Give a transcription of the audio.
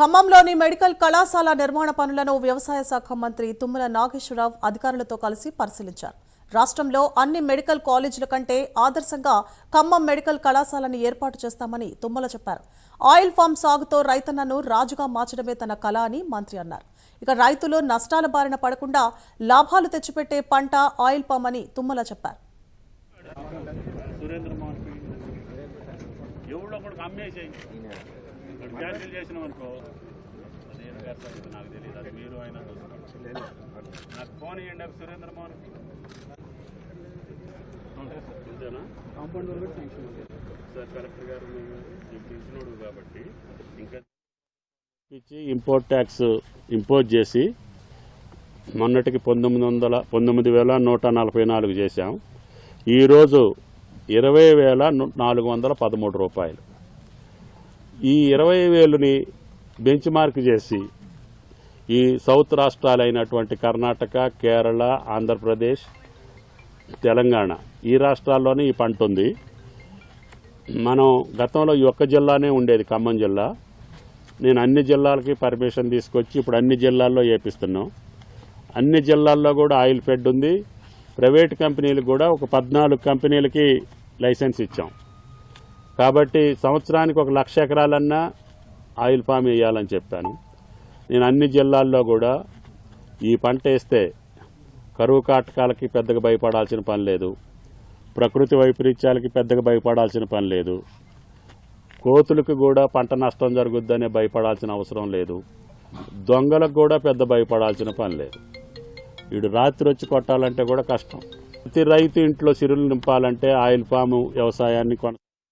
ఖమ్మంలోని medical కళాశాల నిర్మాణ పనులను వ్యవసాయ శాఖ మంత్రి తుమ్మల నాగేశ్వరరావు అధికారులతో కలిసి పరిశీలించారు. రాష్ట్రంలో అన్ని మెడికల్ కాలేజీల కంటే ఆదర్శంగా ఖమ్మం మెడికల్ కళాశాలని ఏర్పాటు చేస్తామని తుమ్మల చెప్పారు. ఆయిల్ ఫామ్ సాగుతో రైతన్నను రాజుగా మార్చడమే తన కళ అని మంత్రి అన్నారు. ఇక రైతులు నష్టాల బారిన పడకుండా లాభాలు తెచ్చిపెట్టే పంట ఆయిల్ పామ్ అని తుమ్మల చెప్పారు. ఎవడో అమ్మేసేయి. క్యాన్సిల్ చేసినాం అనుకో నాకు తెలియదు అది మీరు అయినా చూసుకోండి. నాకు ఫోన్ ఇవ్వండి Surendra Mohan. Compound sir collector గారు కాబట్టి ఇంకా ఇచ్చి ఇంపోర్ట్ ట్యాక్స్ ఇంపోజ్ చేసి మొన్నటికి పంతొమ్మిది వందల పంతొమ్మిది వేల నూట నలభై నాలుగు చేశాం. ఈరోజు ఇరవై వేల ను- నాలుగు వందల పదమూడు రూపాయలు. ఈ ఇరవై వేలుని బెంచ్ మార్క్ చేసి ఈ సౌత్ రాష్ట్రాలైనటువంటి కర్ణాటక కేరళ ఆంధ్రప్రదేశ్ తెలంగాణ ఈ రాష్ట్రాల్లోనే ఈ పంట ఉంది. మనం గతంలో ఈ ఒక్క జిల్లానే ఉండేది ఖమ్మం జిల్లా. నేను అన్ని జిల్లాలకి పర్మిషన్ తీసుకొచ్చి ఇప్పుడు అన్ని జిల్లాల్లో వేపిస్తున్నాం అన్ని జిల్లాల్లో కూడా ఆయిల్ ఫెడ్ ఉంది. ప్రైవేట్ కంపెనీలకు కూడా ఒక పద్నాలుగు కంపెనీలకి లైసెన్స్ ఇచ్చాం. కాబట్టి సంవత్సరానికి ఒక లక్ష ఎకరాలన్నా ఆయిల్ ఫామ్ వేయాలని చెప్పాను. నేను అన్ని జిల్లాల్లో కూడా ఈ పంట వేస్తే కరువు కాటకాలకి పెద్దగా భయపడాల్సిన పని లేదు. ప్రకృతి వైపరీత్యాలకి పెద్దగా భయపడాల్సిన పని లేదు. కోతులకు కూడా పంట నష్టం జరుగుద్దనే భయపడాల్సిన అవసరం లేదు. దొంగలకు కూడా పెద్ద భయపడాల్సిన పని లేదు. వీడు రాత్రి వచ్చి కొట్టాలంటే కూడా కష్టం. ప్రతి రైతు ఇంట్లో సిరులు నింపాలంటే ఆయిల్ ఫామ్ వ్యవసాయాన్ని కొన